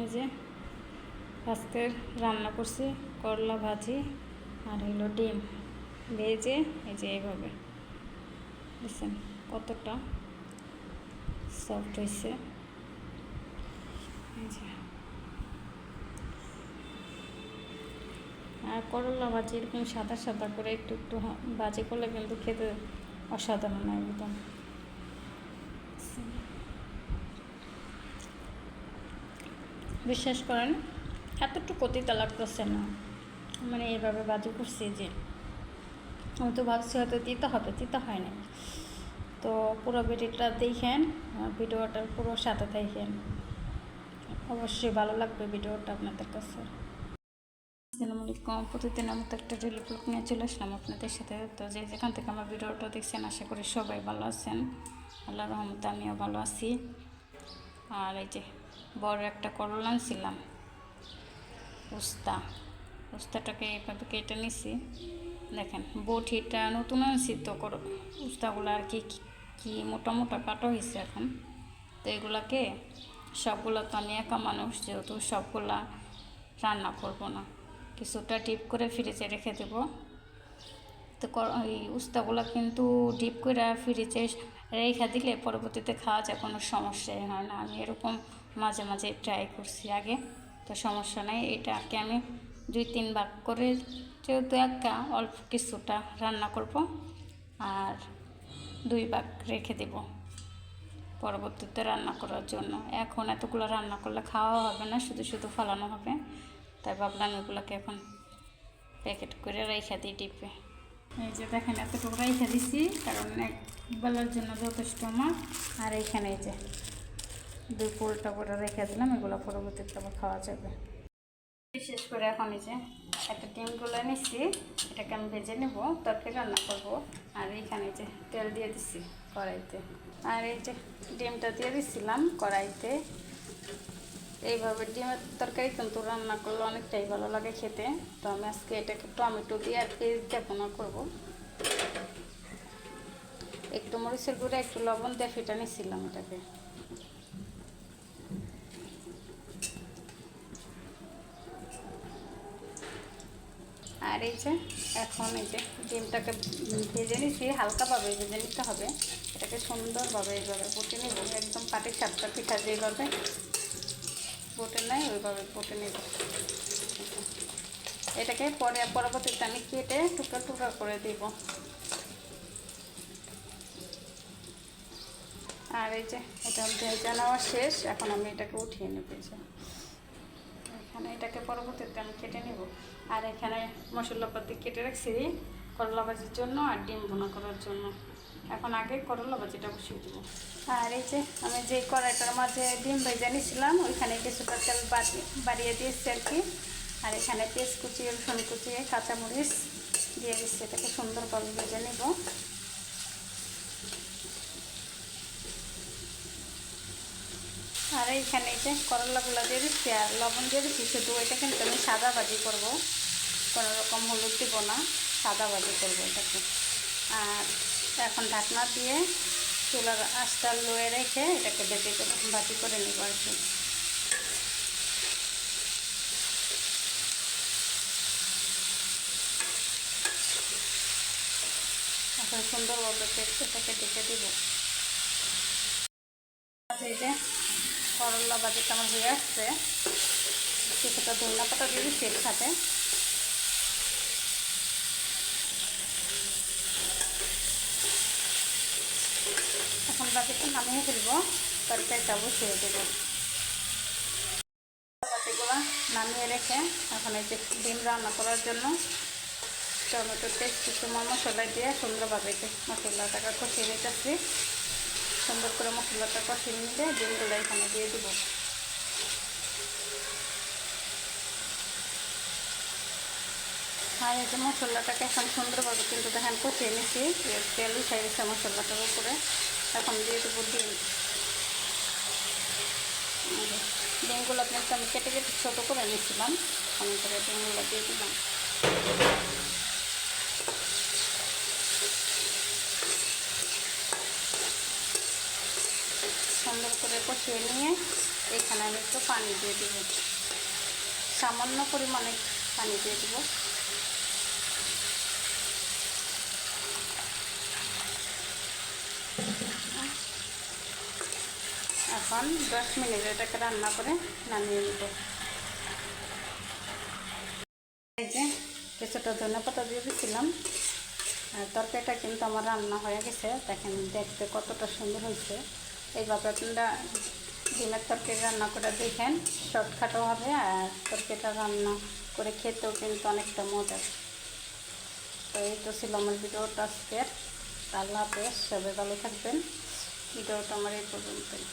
এই যে আজকের রান্না করছি করলা ভাজি আর হলো ডিম। ভেজে, এই যে এইভাবে। বুঝছেন কতটা সফট হয়েছে। আর করলা ভাজি এরকম সাদা সাদা করে একটু একটু ভাজি করলে কিন্তু খেতে অসাধারণ একদম বিশ্বাস করেন, এতটুকু তিতা লাগতেছে না। মানে এইভাবে বাজু করছি যে, আমি তো ভাবছি হয়তো তিতা হবে, তিতা হয় না তো পুরো ভিডিওটা দেখেন, আর ভিডিওটার পুরো সাথে দেখেন অবশ্যই ভালো লাগবে ভিডিওটা আপনাদের কাছে। আসসালামু আলাইকুম প্রতিদিনের তো একটা ডেলি ব্লগ নিয়ে চলে আসলাম আপনাদের সাথে। তো যে যেখান থেকে আমার ভিডিওটা দেখছেন, আশা করি সবাই ভালো আছেন। আল্লাহ রহমতে আমিও ভালো আছি। আর এই যে বড় একটা করলা আনছিলাম। উস্তা, উস্তাটাকে এইভাবে কেটে নিছি। দেখেন, বটিটা নতুন আনছি তো কর, উস্তাগুলো আর কি কি মোটা মোটা কাটা হয়েছে এখন। তো এগুলাকে সবগুলো তো আমি একা মানুষ, যেহেতু সবগুলা রান্না করব না। কিছুটা ডিপ করে ফ্রিজে রেখে দেবো। তো এই উস্তাগুলো কিন্তু ডিপ করে ফ্রিজে রেখে দিলে পরবর্তীতে খাওয়া যায়, কোনো সমস্যাই হয় না। আমি এরকম মাঝে মাঝে ট্রাই করছি আগে। তো সমস্যা নেই এটাকে আমি দুই, তিন ভাগ করে যেহেতু একটা অল্প কিছুটা রান্না করব আর দুই ভাগ রেখে দেব পরবর্তীতে রান্না করার জন্য। এখন এতগুলো রান্না করলে খাওয়া হবে না, শুধু শুধু ফলানো হবে। তাই ভাবলাম এগুলোকে এখন প্যাকেট করে রেখে দিই ডিপে। এই যে দেখেন, এতটুকু রেখে দিছি, কারণ এক বেলার জন্য যথেষ্ট আমার আর এইখানে এই যে দুই পোলটা করে রেখে দিলাম, এগুলো পরবর্তীতে আবার খাওয়া যাবে। বিশেষ করে এখন এই যে একটা ডিমগুলো নিচ্ছি এটাকে আমি ভেজে নেব, তরকারি রান্না করব, আর এইখানে যে তেল দিয়ে দিচ্ছি কড়াইতে। আর এই যে ডিমটা দিয়ে দিচ্ছিলাম কড়াইতে, এইভাবে ডিমের তরকারি কিন্তু রান্না করলে অনেকটাই ভালো লাগে খেতে। তো আমি আজকে এটাকে টমেটো দিয়ে আর পেঁয়াজ দিয়ে ভুনা করব। একটু মরিচের গুঁড়ো, একটু লবণ দিয়ে ফেটা নিচ্ছিলাম এটাকে আর এই যে এখন এই যে ডিমটাকে ভেজে নিচ্ছি হালকাভাবে ভেজে নিতে হবে। এটাকে সুন্দরভাবে এইভাবে বটে নেব, একদম পাটি সাপটা পিঠা যেভাবে বটে নেয়, ওইভাবে বটে নেব। এটাকে পরে পরবর্তীতে আমি কেটে টুকরা টুকরা করে দিব। আর এই যে এটা ভেজা নেওয়া শেষ, এখন আমি এটাকে উঠিয়ে নেব এখানে এটাকে পরবর্তীতে আমি কেটে নেব। আর এখানে মশলাপাতি কেটে রাখছি করলা ভাজির জন্য আর ডিম ভুনা করার জন্য। এখন আগে করলা ভাজিটা বসিয়ে দেবো। আর এই যে আমি যে কড়াইটার মাঝে ডিম ভেজে নিয়েছিলাম, ওইখানে কিছুটা তেল বাড়িয়ে দিয়েছি আর কি। আর এখানে পেঁয়াজ কুচিয়ে রসুন কুচিয়ে কাঁচামরিচ দিয়ে দিচ্ছি। এটাকে সুন্দরভাবে ভেজে নেব। আর এইখানে এই যে করলাগুলো দিয়ে দিচ্ছি আর লবণ দিয়ে দিচ্ছি, শুধু এটা কিন্তু আমি সাদা ভাজি করব। কোনো রকম হলুদ দিব না, সাদা ভাজি করব এটাকে। আর এখন ঢাকনা দিয়ে চুলার আস্তা লয়ে রেখে এটাকে বেঁচে করে, ভাজি করে নিব আর কি। এখন সুন্দরভাবে এটাকে ডেকে দিব। করলা বাজিটা আমার হয়ে আসছে কিছুটা ধনিয়া পাতা দিয়ে দিচ্ছি সাথে এখন বাজিটা নামিয়ে ফেলব, তরকারিটা বসিয়ে দেবো বাটিগুলো নামিয়ে রেখে এখন এই যে ডিম রান্না করার জন্য টমেটো পেস্ট কিছু মশলা দিয়ে সুন্দরভাবে মশলাটাকে কষিয়ে নিতেছি। সুন্দর করে মশলাটা কষিয়ে নিতে ডিমগুলো এখানে দিয়ে দিব। আর এই যে মশলাটাকে এখন সুন্দরভাবে কিন্তু দেখেন কষিয়ে নিছি তেল উঠে গেছে মশলাটার উপরে। এখন দিয়ে দেবো ডিম। ডিমগুলো কিন্তু আমি কেটে কেটে ছোটো করে নিয়েছিলাম আমি করে ডিমগুলো দিয়ে দিলাম সুন্দর করে কষিয়ে নিয়ে এখানে এখানে আমি একটু পানি দিয়ে দেবো। সামান্য পরিমাণে পানি দিয়ে দেবো। এখন দশ মিনিট এটাকে রান্না করে নামিয়ে নেব। এই যে কিছুটা ধনে পাতা দিয়ে দিয়েছিলাম তরকারিটা কিন্তু আমার রান্না হয়ে গেছে। দেখেন দেখতে কতটা সুন্দর হয়েছে। এইভাবে আপনারা ডিমের তরকারি রান্না করে দেখেন, শর্টকাটও হবে আর তরকারিটা রান্না করে খেতেও কিন্তু অনেকটা মজার তো এই তো ছিল আমার ভিডিওটা আজকের। আল্লাহ হাফেজ, সবাই ভালো থাকবেন। ভিডিওটা আমার এই পর্যন্তই।